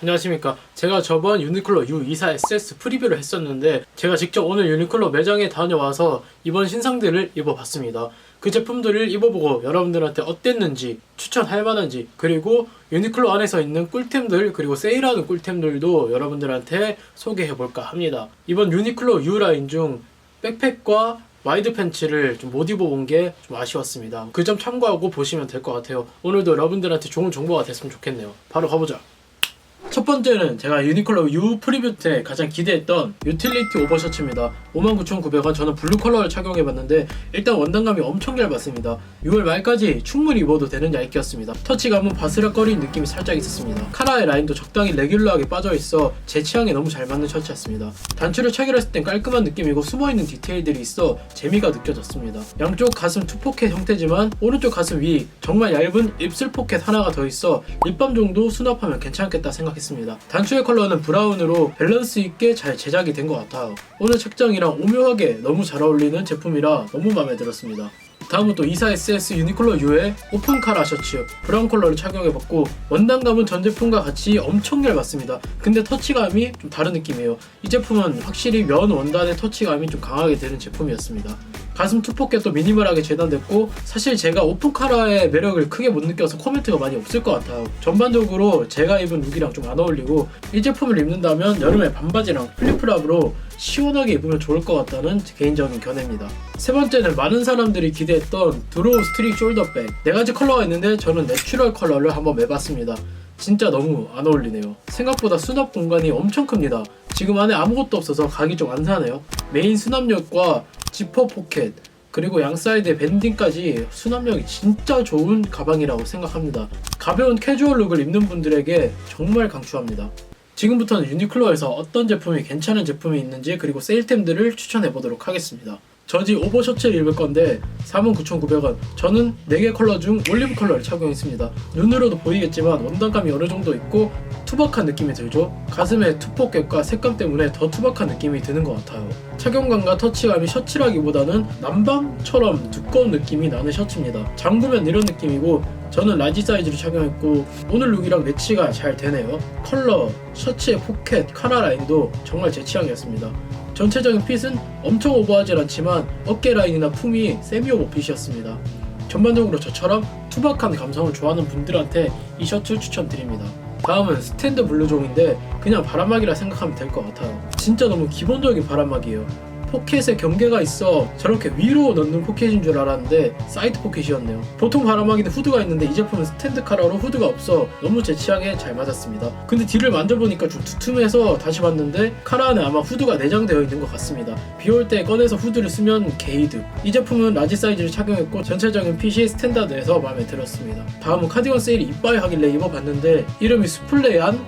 안녕하십니까. 제가 저번 유니클로 U24 SS 프리뷰를 했었는데 제가 직접 오늘 유니클로 매장에 다녀와서 이번 신상들을 입어봤습니다. 그 제품들을 입어보고 여러분들한테 어땠는지 추천할 만한지 그리고 유니클로 안에서 있는 꿀템들 그리고 세일하는 꿀템들도 여러분들한테 소개해볼까 합니다. 이번 유니클로 U 라인 중 백팩과 와이드 팬츠를 좀 못 입어본 게 좀 아쉬웠습니다. 그 점 참고하고 보시면 될 것 같아요. 오늘도 여러분들한테 좋은 정보가 됐으면 좋겠네요. 바로 가보자. 첫 번째는 제가 유니클로 U 프리뷰 때 가장 기대했던 유틸리티 오버셔츠입니다. 59,900원 저는 블루 컬러를 착용해봤는데 일단 원단감이 엄청 얇았습니다. 6월 말까지 충분히 입어도 되는 얇기였습니다. 터치감은 바스락거리는 느낌이 살짝 있었습니다. 카라의 라인도 적당히 레귤러하게 빠져있어 제 취향에 너무 잘 맞는 셔츠였습니다. 단추를 체결했을 땐 깔끔한 느낌이고 숨어있는 디테일들이 있어 재미가 느껴졌습니다. 양쪽 가슴 투 포켓 형태지만 오른쪽 가슴 위 정말 얇은 입술 포켓 하나가 더 있어 립밤 정도 수납하면 괜찮겠다 생각했습니다. 단추의 컬러는 브라운으로 밸런스 있게 잘 제작이 된 것 같아요. 오늘 착장이랑 오묘하게 너무 잘 어울리는 제품이라 너무 마음에 들었습니다. 다음은 또 24SS 유니클로 U의 오픈 카라 셔츠 브라운 컬러를 착용해봤고 원단감은 전 제품과 같이 엄청 얇았습니다. 근데 터치감이 좀 다른 느낌이에요. 이 제품은 확실히 면 원단의 터치감이 좀 강하게 되는 제품이었습니다. 가슴 투포켓도 미니멀하게 재단됐고 사실 제가 오픈 카라의 매력을 크게 못 느껴서 코멘트가 많이 없을 것 같아요. 전반적으로 제가 입은 룩이랑 좀 안 어울리고 이 제품을 입는다면 여름에 반바지랑 플립플랍으로 시원하게 입으면 좋을 것 같다는 개인적인 견해입니다. 세 번째는 많은 사람들이 기대했던 드로우 스트릭 숄더백 네 가지 컬러가 있는데 저는 내추럴 컬러를 한번 매봤습니다. 진짜 너무 안 어울리네요. 생각보다 수납 공간이 엄청 큽니다. 지금 안에 아무것도 없어서 각이 좀안 사네요. 메인 수납력과 지퍼 포켓 그리고 양 사이드의 밴딩까지 수납력이 진짜 좋은 가방이라고 생각합니다. 가벼운 캐주얼 룩을 입는 분들에게 정말 강추합니다. 지금부터는 유니클로에서 어떤 제품이 괜찮은 제품이 있는지 그리고 세일템들을 추천해 보도록 하겠습니다. 저지 오버 셔츠를 입을 건데 49,900원. 저는 4개 컬러 중 올리브 컬러를 착용했습니다. 눈으로도 보이겠지만 원단감이 어느 정도 있고 투박한 느낌이 들죠. 가슴의 투포켓과 색감 때문에 더 투박한 느낌이 드는 것 같아요. 착용감과 터치감이 셔츠라기보다는 남방처럼 두꺼운 느낌이 나는 셔츠입니다. 잠그면 이런 느낌이고 저는 라지 사이즈로 착용했고 오늘 룩이랑 매치가 잘 되네요. 컬러, 셔츠의 포켓, 카라 라인도 정말 제 취향이었습니다. 전체적인 핏은 엄청 오버하진 않지만 어깨 라인이나 품이 세미 오버 핏이었습니다. 전반적으로 저처럼 투박한 감성을 좋아하는 분들한테 이 셔츠 추천드립니다. 다음은 스탠드 블루종인데 그냥 바람막이라 생각하면 될 것 같아요. 진짜 너무 기본적인 바람막이에요. 포켓에 경계가 있어 저렇게 위로 넣는 포켓인 줄 알았는데 사이드 포켓이었네요. 보통 바람막이는 후드가 있는데 이 제품은 스탠드 카라로 후드가 없어 너무 제 취향에 잘 맞았습니다. 근데 뒤를 만져보니까 좀 두툼해서 다시 봤는데 카라 안에 아마 후드가 내장되어 있는 것 같습니다. 비 올 때 꺼내서 후드를 쓰면 게이드. 이 제품은 라지 사이즈를 착용했고 전체적인 핏이 스탠다드해서 마음에 들었습니다. 다음은 카디건 세일이 이빠이 하길래 입어봤는데 이름이 스플레이한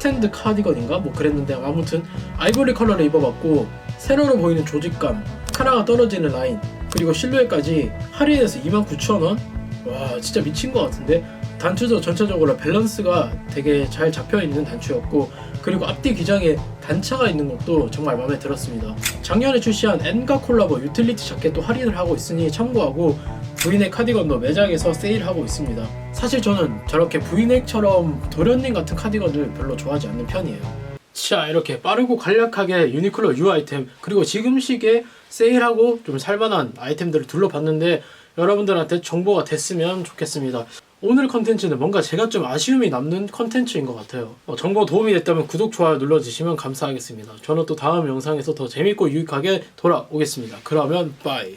스탠드 카디건인가? 뭐 그랬는데 아무튼 아이보리 컬러를 입어봤고 세로로 보이는 조직감, 카라가 떨어지는 라인, 그리고 실루엣까지 할인해서 29,000원? 와 진짜 미친 것 같은데 단추도 전체적으로 밸런스가 되게 잘 잡혀있는 단추였고 그리고 앞뒤 기장에 단차가 있는 것도 정말 마음에 들었습니다. 작년에 출시한 엔가 콜라보 유틸리티 자켓도 할인을 하고 있으니 참고하고 브이넥 카디건도 매장에서 세일하고 있습니다. 사실 저는 저렇게 브이넥처럼 도련님 같은 카디건을 별로 좋아하지 않는 편이에요. 자 이렇게 빠르고 간략하게 유니클로 U 아이템 그리고 지금 시기에 세일하고 좀 살만한 아이템들을 둘러봤는데 여러분들한테 정보가 됐으면 좋겠습니다. 오늘 컨텐츠는 뭔가 제가 좀 아쉬움이 남는 컨텐츠인 것 같아요. 어, 정보 도움이 됐다면 구독, 좋아요 눌러주시면 감사하겠습니다. 저는 또 다음 영상에서 더 재밌고 유익하게 돌아오겠습니다. 그러면 빠이.